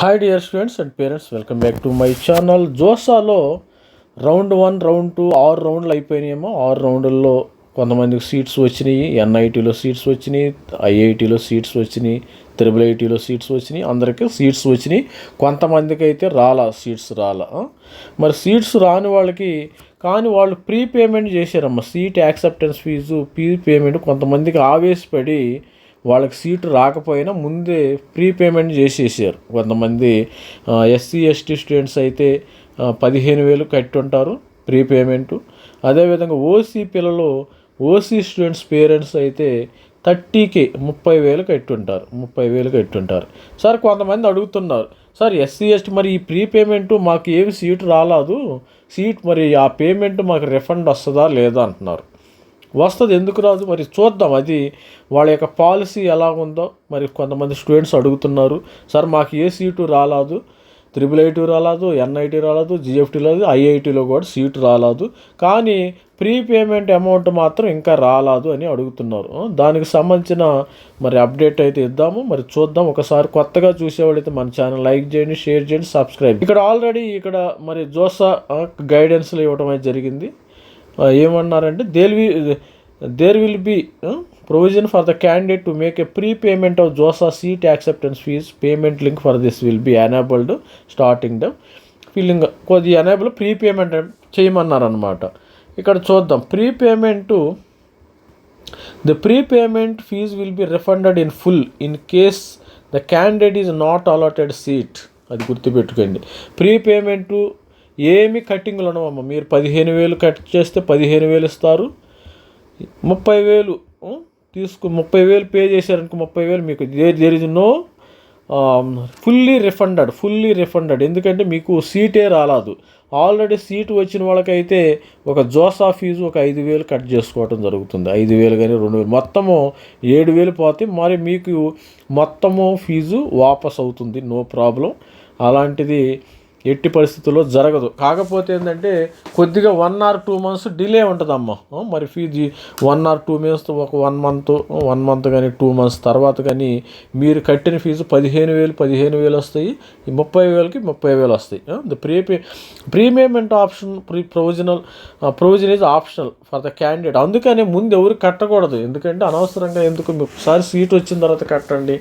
Hi dear students and parents welcome back to my channel జోసాలో round one round two ఆరు రౌండ్లు అయిపోయినాయేమో. ఆరు రౌండ్లలో కొంతమందికి seats వచ్చినాయి. ఎన్ఐటీలో సీట్స్ వచ్చినాయి ఐఐటీలో సీట్స్ వచ్చినాయి త్రిబుల్ ఐటీలో సీట్స్ వచ్చినాయి. అందరికీ సీట్స్ వచ్చినాయి. కొంతమందికి అయితే రాలా సీట్స్ రాలా. మరి సీట్స్ రాని వాళ్ళకి కానీ వాళ్ళు pre payment చేశారమ్మ. Seat acceptance fee pre payment కొంతమందికి ఆవేశపడి వాళ్ళకి సీటు రాకపోయినా ముందే ప్రీపేమెంట్ చేసేసారు. కొంతమంది ఎస్సీ ఎస్టీ స్టూడెంట్స్ అయితే పదిహేను వేలు కట్టి ఉంటారు ప్రీ పేమెంటు అదేవిధంగా ఓసీ పిల్లలు ఓసీ స్టూడెంట్స్ పేరెంట్స్ అయితే థర్టీకి ముప్పై వేలు కట్టి ఉంటారు ముప్పై వేలు కట్టుంటారు. సార్ కొంతమంది అడుగుతున్నారు సార్ ఎస్సీ ఎస్టీ మరి ఈ ప్రీపేమెంట్ మాకు ఏమి సీటు రాలేదు? సీట్ మరి ఆ పేమెంట్ మాకు రిఫండ్ వస్తుందా లేదా? అంటున్నారు. వస్తుంది ఎందుకు రాదు? మరి చూద్దాం. అది వాళ్ళ యొక్క పాలసీ ఎలా ఉందో మరి కొంతమంది స్టూడెంట్స్ అడుగుతున్నారు. సార్ మాకు ఏ సీటు రాలేదు. త్రిబుల్ ఐటీ రాలేదు ఎన్ఐటీ రాలేదు జిఎఫ్టీ రాలేదు ఐఐటీలో కూడా సీటు రాలేదు. కానీ ప్రీ పేమెంట్ అమౌంట్ మాత్రం ఇంకా రాలేదు అని అడుగుతున్నారు. దానికి సంబంధించిన మరి అప్డేట్ అయితే ఇద్దాము. మరి చూద్దాం. ఒకసారి కొత్తగా చూసేవాళ్ళైతే మన ఛానల్ లైక్ చేయండి షేర్ చేయండి సబ్స్క్రైబ్ ఇక్కడ ఆల్రెడీ ఇక్కడ మరి జోసా గైడెన్స్లు ఇవ్వడం అయితే జరిగింది. ఏమన్నారంటే they'll we there will be provision for the candidate to make a pre payment of JoSAA seat acceptance fee payment link for this will be enabled starting the filling కొద్ది enable pre payment చేయమన్నారనమాట ఇక్కడ చూద్దాం. Pre payment the pre payment fee will be refunded in full in case the candidate is not allotted seat అది గుర్తుపెట్టుకోండి. Pre payment ఏమి కట్టింగ్లు ఉండవమ్మ మీరు పదిహేను వేలు కట్ చేస్తే పదిహేను వేలు ఇస్తారు. ముప్పై వేలు తీసుకు ముప్పై వేలు పే చేశారనుకో ముప్పై వేలు మీకు. There is no fully refunded fully refunded ఎందుకంటే మీకు సీటే రాలేదు. ఆల్రెడీ సీటు వచ్చిన వాళ్ళకైతే ఒక జోసా ఫీజు ఒక ఐదు వేలు కట్ చేసుకోవటం జరుగుతుంది. ఐదు వేలు కానీ రెండు వేలు. మొత్తము ఏడు వేలు పోతే మరి మీకు మొత్తము ఫీజు వాపస్ అవుతుంది. No problem. అలాంటిది ఎట్టి పరిస్థితుల్లో జరగదు. కాకపోతే ఏంటంటే కొద్దిగా one or two months delay ఉంటుందమ్మా. మరి fee one or two months ఒక వన్ మంత్ వన్ మంత్ కానీ టూ మంత్స్ తర్వాత కానీ మీరు కట్టిన ఫీజు పదిహేను వేలు పదిహేను వేలు వస్తాయి. ముప్పై వేలకి ముప్పై వేలు వస్తాయి. The pre prepayment option pre provisional provision is optional for the candidate అందుకని ముందు ఎవరు కట్టకూడదు. ఎందుకంటే అనవసరంగా ఎందుకు ఒకసారి సీట్ వచ్చిన తర్వాత కట్టండి.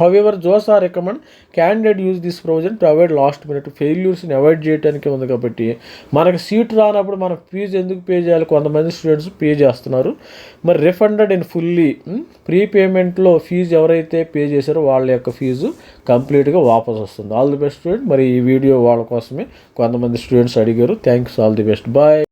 However JoSAA are recommend candidate use this provision to avoid last minute fail ఫెయిల్యూర్స్ని avoid చేయడానికి ఉంది కాబట్టి మనకు సీట్ రానప్పుడు మనం ఫీజు ఎందుకు పే చేయాలి? కొంతమంది స్టూడెంట్స్ పే చేస్తున్నారు. మరి రిఫండెడ్ ఇన్ ఫుల్లీ ప్రీ పేమెంట్లో ఫీజు ఎవరైతే పే చేశారో వాళ్ళ యొక్క ఫీజు కంప్లీట్గా వాపస్ వస్తుంది. ఆల్ ది బెస్ట్ స్టూడెంట్ మరి ఈ వీడియో వాళ్ళ కోసమే కొంతమంది స్టూడెంట్స్ అడిగారు. Thanks all the best bye